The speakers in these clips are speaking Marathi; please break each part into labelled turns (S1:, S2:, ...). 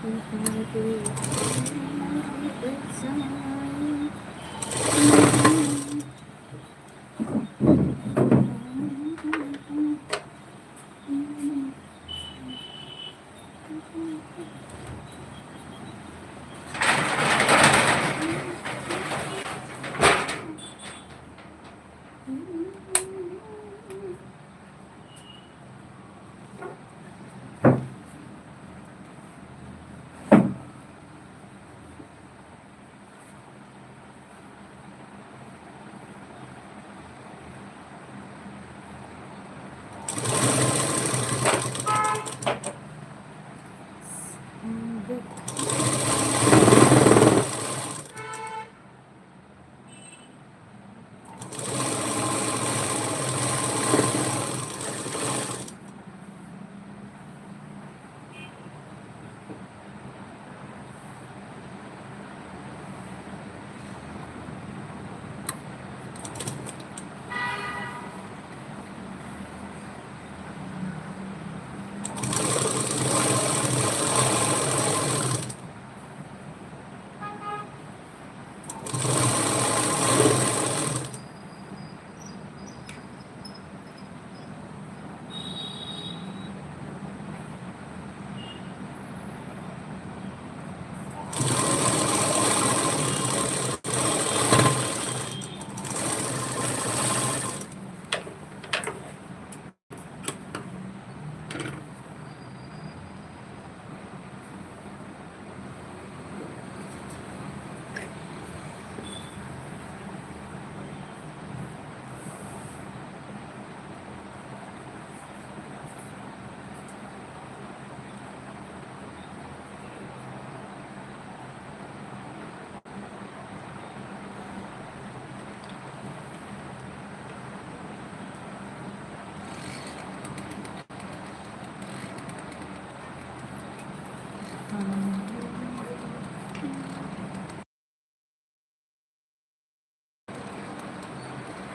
S1: Thank you.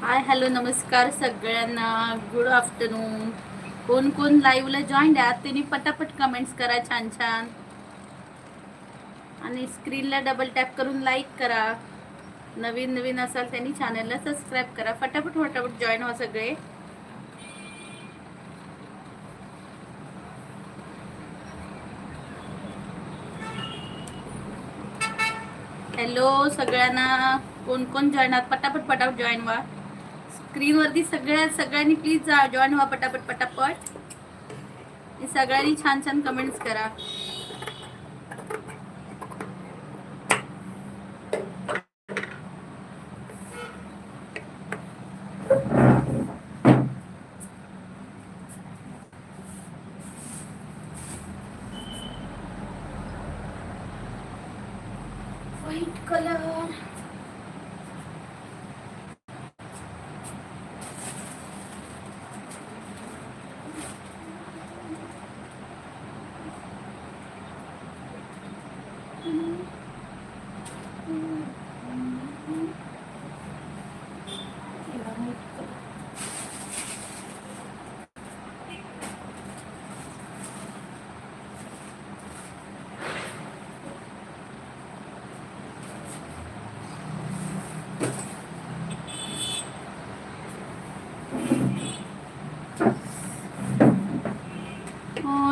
S1: हाय हॅलो नमस्कार सगळ्यांना. गुड आफ्टरनून कोण कोण लाईव्हला जॉईन आहात त्यांनी पटापट कमेंट्स करा छान छान. आणि स्क्रीनला डबल टॅप करून लाईक करा. नवीन नवीन असाल त्यांनी चॅनलला सबस्क्राईब करा. फटाफट फटाफट जॉईन व्हा सगळे. हॅलो सगळ्यांना. कोण कोण जॉईन आहात? पटापट पटापट जॉईन व्हा. स्क्रीनवरती सगळ्या सगळ्यांनी प्लीज जॉईन व्हा पटापट पटापट. सगळ्यांनी छान छान कमेंट्स करा. व्हाईट कलर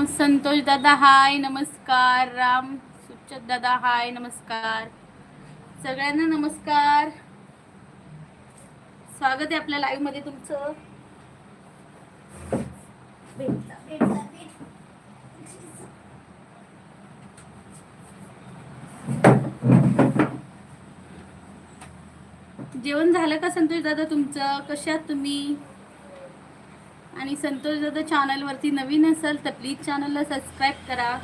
S1: संतोष दादा हाय नमस्कार. राम सुचत दादा हाय नमस्कार. सगळ्यांना नमस्कार. स्वागत आहे आपल्या लाईव्हमध्ये तुमचं. भेटला. जेवण झालं का संतोष दादा तुमचं? कशात तुम्ही? आणि संतोष दादा चॅनलवरती नवीन असाल तर प्लीज चॅनलला सबस्क्राईब करा.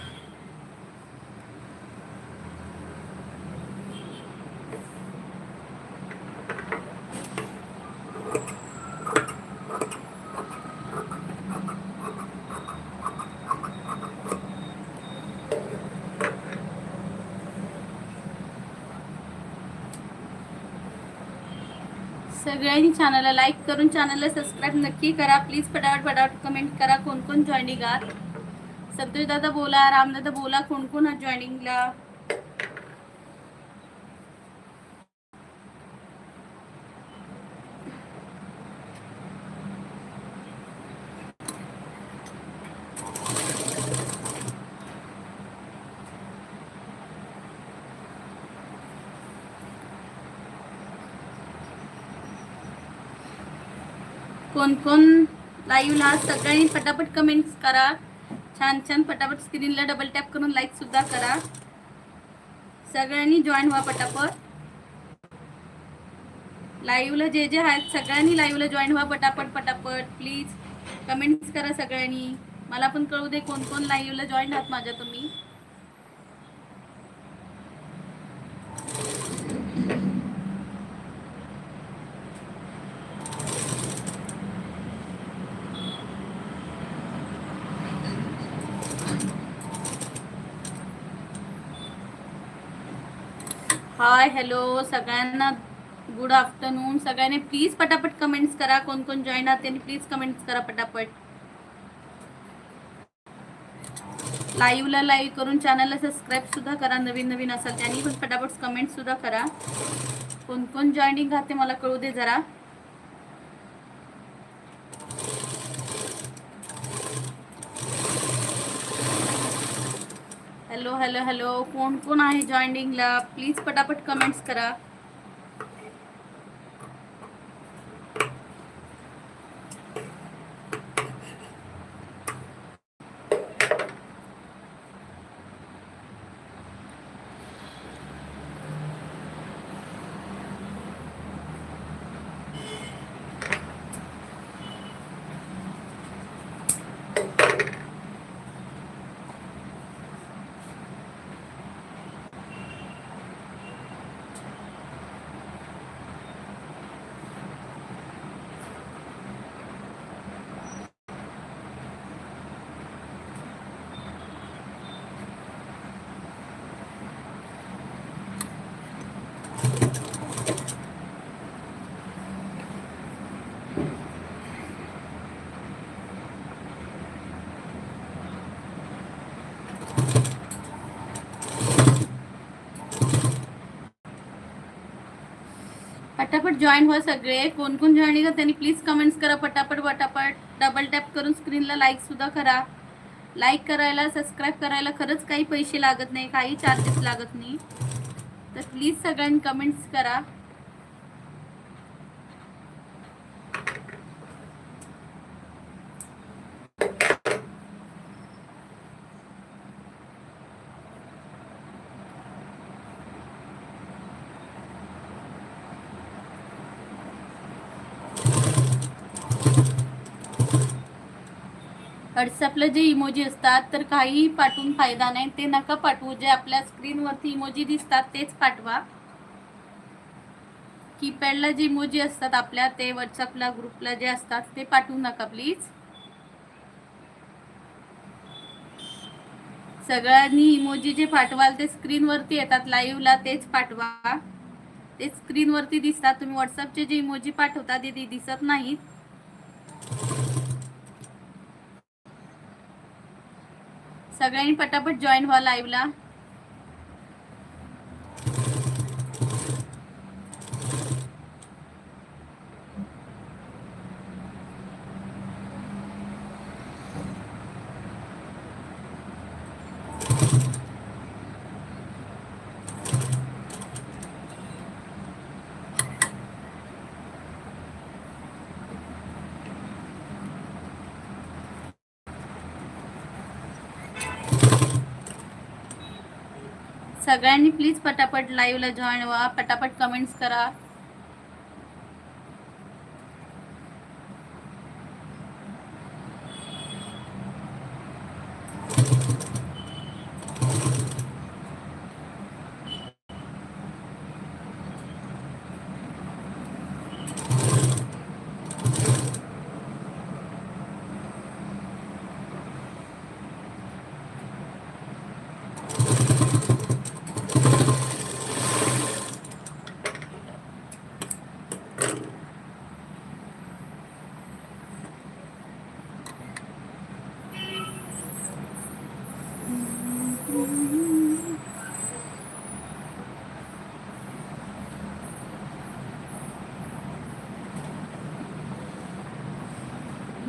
S1: सगळ्यांनी चॅनलला लाईक करून चॅनलला सबस्क्राईब नक्की करा. प्लीज फटाफट पटापट कमेंट करा कोण कोण जॉईनिंग आहात. संतोष दादा बोला रामदादा बोला कोण कोण जॉईनिंगला कोण कोण लाईव्हला सगळ्यांनी पटापट कमेंट्स करा. छान छान पटापट स्क्रीनला डबल टॅप करून लाईक सुद्धा करा. सगळ्यांनी जॉईन व्हा पटापट. लाईव्हला जे जे आहेत सगळ्यांनी लाईव्हला जॉईन व्हा पटापट पटापट. प्लीज कमेंट्स करा सगळ्यांनी. मला पण कळू दे कोण कोण लाईव्हला जॉईन आहात माझ्या तुम्ही. हाय हॅलो सगळ्यांना गुड आफ्टरनून सगळ्यांनी प्लीज पटापट कमेंट्स करा. कोण कोण जॉईन आहात त्यांनी प्लीज कमेंट्स करा पटापट. लाईव्हला लाईव्ह करून चॅनलला सबस्क्राईब सुद्धा करा. नवीन नवीन असाल त्यांनी पण पटापट कमेंट सुद्धा करा. कोण कोण जॉईनिंग आहात ते मला कळू दे जरा. हॅलो हॅलो हॅलो कोण कोण आहे जॉईनिंगला प्लीज पटापट कमेंट्स करा. पटापट जॉईन व्हा सगळे. कोण कोण जॉईन का त्यांनी प्लीज कमेंट्स करा पटापट पटापट डबल टॅप करून स्क्रीनला लाईक सुद्धा करा. लाईक करायला सबस्क्राईब करायला खरंच काही पैसे लागत नाही काही चार्जेस लागत नाही. तर प्लीज सगळ्यांनी कमेंट्स करा. व्हॉट्सअपला जे इमोजी असतात तर काहीही पाठवून फायदा नाही. ते नका पाठवू. जे आपल्या स्क्रीनवरती इमोजी दिसतात तेच पाठवा. कीपॅडला जे इमोजी असतात आपल्या ते व्हॉट्सअपला ग्रुपला जे असतात ते पाठवू नका प्लीज सगळ्यांनी इमोजी जे पाठवाल ते स्क्रीनवरती येतात. लाईव्हला तेच पाठवा. ते स्क्रीनवरती दिसतात. तुम्ही व्हॉट्सअपचे जे इमोजी पाठवता ते दिसत नाहीत. सगळ्यांनी पटापट जॉईन व्हा लाईव्हला सगळ्यांनी प्लीज पटापट लाईव्हला जॉईन व्हा पटापट कमेंट्स करा.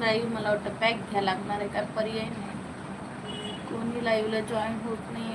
S1: लाईव्ह मला वाटतं पॅक घ्या लागणार आहे काय पर्याय नाही. कोणी लाईव्हला जॉईन होत नाही.